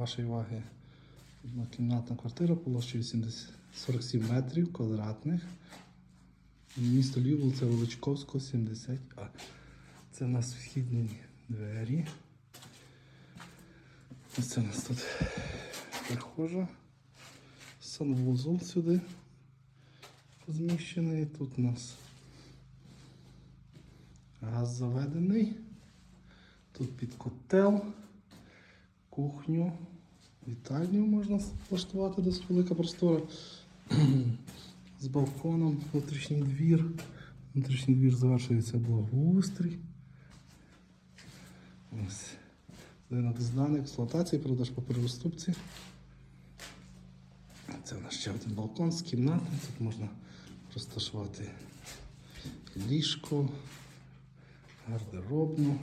вашої уваги однокімнатна квартира площею 70 47 метрів квадратних. Місто Львів, вулиця Величковського, 70А. Це у нас вхідні двері. Ось це у нас тут прихожа. Санвузол сюди зміщений. Тут у нас газ заведений. Тут під котел, кухню, вітальню можна влаштувати досить велика простора. З балконом, внутрішній двір. Внутрішній двір завершується благоустрій. Ось. Будинок зданий, експлуатації, продаж по перерозступці. Це у нас ще один балкон з кімнати. Тут можна розташувати ліжко, гардеробну.